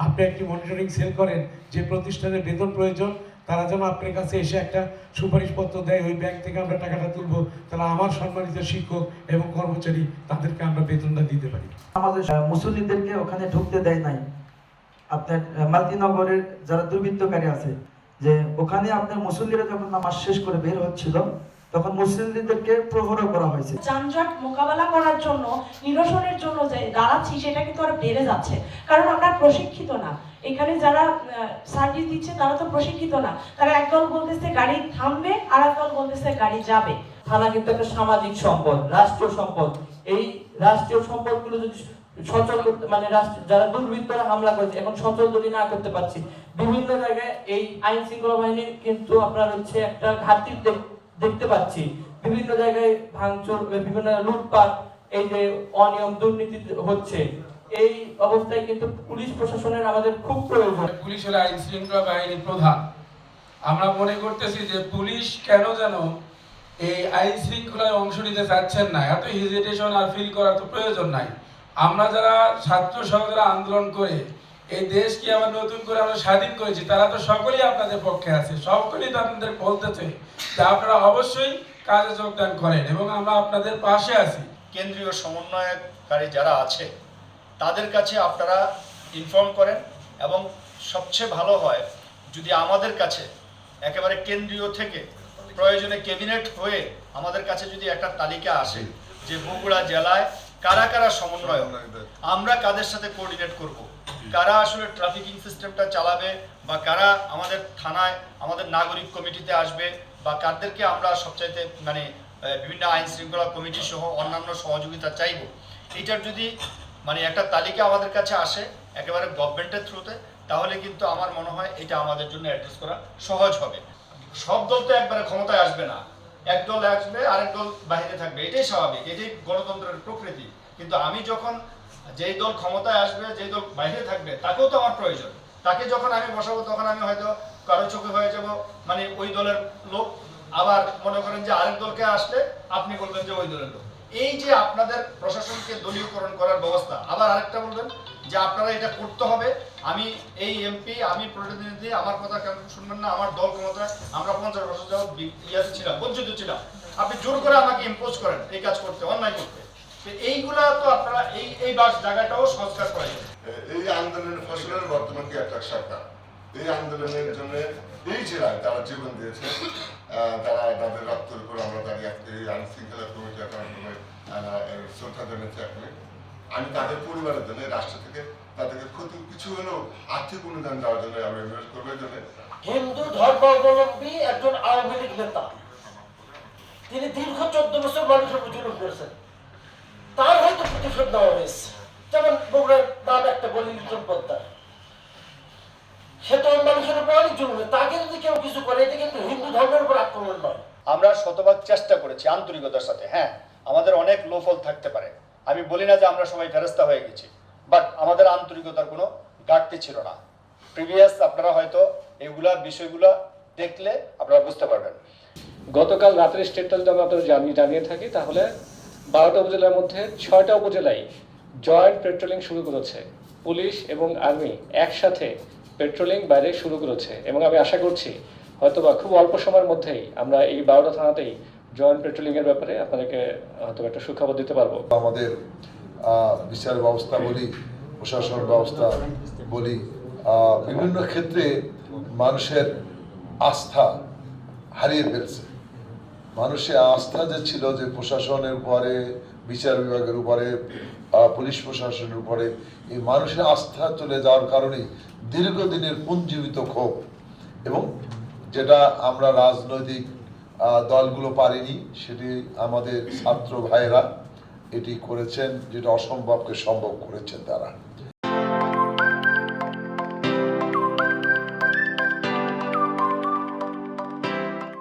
আপনি একটি monitoring cell করেন যে প্রতিষ্ঠানের বেতন প্রয়োজন তারা যেন আপনার কাছে এসে একটা সুপারিশপত্র দেয় ওই ব্যাংক থেকে আমরা টাকাটা তুলবো তাহলে আমার সম্মানিত শিক্ষক এবং কর্মচারী তাদেরকে আমরা বেতনটা দিতে পারি। আমাদের আহ, মুসল্লিদেরকে ওখানে ঢুকতে দেয় নাই। আপনার মালতিনগরের যারা দুর্বৃত্তকারী আছে যে ওখানে আপনার মুসল্লিরা যখন নামাজ শেষ করে বের হচ্ছিল তখন মুসল্লিদেরকে প্রহরা করা হয়েছে। যানজট মোকাবেলা করার জন্য নিরসনের জন্য যে দাঁড়াচ্ছি সেটা কিন্তু আরও বেড়ে যাচ্ছে। কারণ আমরা প্রশিক্ষিত না। এখানে যারা সার্ভিস দিচ্ছে তারা তো প্রশিক্ষিত না। তারা একদল বলতেছে গাড়ি থামবে আর একদল বলতেছে গাড়ি যাবে। থানা কিন্তু একটা সামাজিক সম্পদ রাষ্ট্রীয় সম্পদ। এই রাষ্ট্রীয় সম্পদগুলো যদি সচল করতে মানে রাষ্ট্র- যারা দুর্বৃত্তরা হামলা করেছে এখন সচল যদি না করতে পারছি বিভিন্ন জায়গায় এই আইন শৃঙ্খলা বাহিনীর কিন্তু আপনার হচ্ছে একটা ঘাটতি দেখ- দেখতে পাচ্ছি। বিভিন্ন জায়গায় ভাঙচুর বিভিন্ন লুটপাট, এই যে অনিয়ম, দুর্নীতি হচ্ছে। এই অবস্থায় কিন্তু পুলিশ প্রশাসনের আমাদের খুব প্রয়োজন। পুলিশ হলো আইন শৃঙ্খলা বাহিনীর প্রধান। আমরা মনে করতেছি যে পুলিশ কেন যেন এই আইন শৃঙ্খলায় অংশ নিতে চাচ্ছেন না? এত হেজিটেশন আর ফিল করার তো প্রয়োজন নাই। আমরা যারা ছাত্র সহযোগীরা আন্দোলন করে এই দেশকে আবার নতুন করে আমরা স্বাধীন করেছি? তারা তো সকলেই আপনাদের পক্ষে আছে। সকলেই তো আপনাদের বলতেছে যে আপনারা অবশ্যই কাজে যোগদান করেন এবং আমরা আপনাদের পাশে আছি। কেন্দ্রীয় সমন্বয়কারী যারা আছে তাদের কাছে আপনারা ইনফর্ম করেন এবং সবচেয়ে ভালো হয় যদি আমাদের কাছে একেবারে কেন্দ্রীয় থেকে প্রয়োজনে ক্যাবিনেট হয়ে আমাদের কাছে যদি একটা তালিকা আসে যে বগুড়া জেলায় কারা কারা সমন্বয় আমরা কাদের সাথে কোঅর্ডিনেট করব? কারা আসলে ট্রাফিকিং সিস্টেমটা চালাবে বা কারা আমাদের থানায়, আমাদের নাগরিক কমিটিতে আসবে বা কাদেরকে আমরা সবচাইতে মানে বিভিন্ন আইন শৃঙ্খলা কমিটি সহ অন্যান্য সহযোগিতা চাইব, এটার যদি মানে একটা তালিকা আমাদের কাছে আসে একেবারে গভর্নমেন্টের থ্রুতে তাহলে কিন্তু আমার মনে হয় এটা আমাদের জন্য অ্যাড্রেস করা সহজ হবে। সব দল তো একবারে ক্ষমতায় আসবে না। এক দল আসবে, আরেক দল বাইরে থাকবে, এটাই স্বাভাবিক, এটাই গণতন্ত্রের প্রকৃতি। কিন্তু আমি যখন যেই দল ক্ষমতায় আসবে, যেই দল বাইরে থাকবে, তাকেও তো আমার প্রয়োজন। তাকে যখন আমি বসাবো, তখন আমি হয়তো কারও চোখে হয়ে যাব। মানে ওই দলের লোক। আবার মনে করেন যে আরেক দলকে আসলে আপনি বলবেন যে ওই দলের লোক। এই যে আপনাদের প্রশাসনকে দলীয়করণ করার ব্যবস্থা, আবার আরেকটা বলবেন যে আপনারা এটা করতে হবে। আমি এই এমপি আমি প্রতিনিধি, আমার কথা কেন শুনবেন না? আমার দল ক্ষমতায় আমরা পঞ্চাশ বছর যাবত ইয়াতে ছিলাম, বঞ্চিত ছিলাম। আপনি জোর করে আমাকে ইম্পোজ করেন এই কাজ করতে, অন্যায় করতে। এইগুলা তো আপনারা এই এই বাস জায়গাটাও সংস্কার করা এই আন্দোলনের ফসলের বর্তমান কি একটা সরকার। এই আন্দোলনের জন্য এই জেলায় তারা জীবন দিয়েছে। তারা তাদের রক্তের উপর আমরা দাঁড়িয়ে আজকে এই আইন শৃঙ্খলা কমিটি মাধ্যমে শ্রদ্ধা জানাচ্ছি আপনি আমি তাদের পরিবারের জন্য রাষ্ট্র থেকে তাদেরকে ক্ষতি কিছু হলেও আর্থিক অনুদান দেওয়ার জন্য আমি অনুরোধ করব। জন্য হিন্দু ধর্মাবলম্বী একজন আওয়ামী লীগ নেতা। তিনি দীর্ঘ চোদ্দ বছর মানুষের উপর জুলুম করেছেন। তার হয়তো হয়েছে যেমন বগুড়ার নাম একটা বলি লিটন পদ্মার সে তো মানুষের উপর অনেক জুলুম তাকে যদি কেউ কিছু করে এটা কিন্তু হিন্দু ধর্মের উপর আক্রমণ নয়। আমরা শতভাগ চেষ্টা করেছি আন্তরিকতার সাথে হ্যাঁ আমাদের অনেক লোফল থাকতে পারে। আমি বলি না যে আমরা সবাই ফেরস্তা হয়ে গেছি বাট আমাদের আন্তরিকতার কোনো ঘাটতি ছিল না। প্রিভিয়াস আপনারা হয়তো এগুলা বিষয়গুলা দেখলে আপনারা বুঝতে পারবেন। গতকাল রাতের স্টেটটা যদি আমরা আপনাদের জানিয়ে জানিয়ে থাকি তাহলে বারোটা উপজেলার মধ্যে ছয়টা উপজেলায় জয়েন্ট পেট্রোলিং শুরু করেছে। পুলিশ এবং আর্মি একসাথে পেট্রোলিং বাইরে শুরু করেছে এবং আমি আশা করছি হয়তোবা খুব অল্প সময়ের মধ্যেই আমরা এই বারোটা থানাতেই জয়েন্ট পেট্রোলিং এর ব্যাপারে আপনাদেরকে হয়তো একটা সুখবর দিতে পারব। আমাদের বিচার ব্যবস্থা বলি, প্রশাসন ব্যবস্থা বলি বিভিন্ন ক্ষেত্রে মানুষের আস্থা হারিয়ে ফেলছে। মানুষের আস্থা যে ছিল যে প্রশাসনের উপরে, বিচার বিভাগের উপরে পুলিশ প্রশাসনের উপরে, এই মানুষের আস্থা চলে যাওয়ার কারণেই দীর্ঘদিনের পুঞ্জীবিত ক্ষোভ। এবং যেটা আমরা রাজনৈতিক দলগুলো পারিনি, সেটি আমাদের ছাত্র ভাইয়েরা এটি করেছেন, যেটা অসম্ভবকে সম্ভব করেছেন তারা।